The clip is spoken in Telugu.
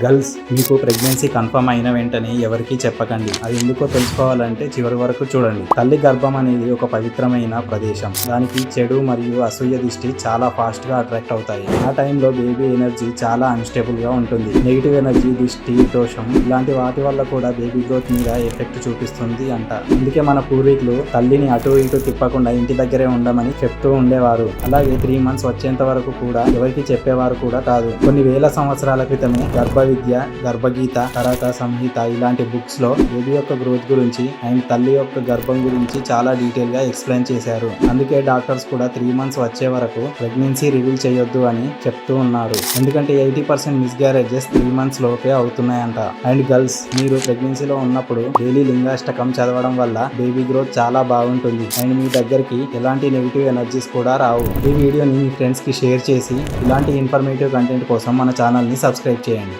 గర్ల్స్ మీకు ప్రెగ్నెన్సీ కన్ఫర్మ్ అయిన వెంటనే ఎవరికీ చెప్పకండి. అది ఎందుకో తెలుసుకోవాలంటే చివరి వరకు చూడండి. తల్లి గర్భం అనేది ఒక పవిత్రమైన ప్రదేశం. దానికి చెడు మరియు అసూయ దృష్టి చాలా ఫాస్ట్గా అట్రాక్ట్ అవుతాయి. ఆ టైంలో బేబీ ఎనర్జీ చాలా అన్స్టేబుల్గా ఉంటుంది. నెగిటివ్ ఎనర్జీ దిష్టి దోషం ఇలాంటి వాటి వల్ల కూడా బేబీ గ్రోత్ మీద ఎఫెక్ట్ చూపిస్తుంది అంట. అందుకే మన పూర్వీకులు తల్లిని అటు ఇటు తిప్పకుండా ఇంటి దగ్గరే ఉండమని చెప్తూ ఉండేవారు. అలాగే త్రీ మంత్స్ వచ్చేంత వరకు కూడా ఎవరికి చెప్పేవారు కూడా కాదు. కొన్ని వేల సంవత్సరాల క్రితమే గర్భ విద్య గర్భగీత కరక సంహిత ఇలాంటి బుక్స్లో బేబీ యొక్క గ్రోత్ గురించి అండ్ తల్లి యొక్క గర్భం గురించి చాలా డీటెయిల్గా ఎక్స్ప్లెయిన్ చేశారు. అందుకే డాక్టర్స్ కూడా త్రీ మంత్స్ వచ్చే వరకు ప్రెగ్నెన్సీ రివీల్ చేయొద్దు అని చెప్తూ ఉన్నారు. ఎందుకంటే eighty percent miscarriages three months లోపే అవుతున్నాయంట. అండ్ గర్ల్స్ మీరు ప్రెగ్నెన్సీలో ఉన్నప్పుడు డైలీ లింగాష్టకం చదవడం వల్ల బేబీ గ్రోత్ చాలా బాగుంటుంది. అండ్ మీ దగ్గరికి ఎలాంటి నెగిటివ్ ఎనర్జీస్ కూడా రావు. ఈ వీడియోని మీ ఫ్రెండ్స్కి షేర్ చేసి ఇలాంటి ఇన్ఫర్మేటివ్ కంటెంట్ కోసం మన ఛానల్ని సబ్స్క్రైబ్ చేయండి.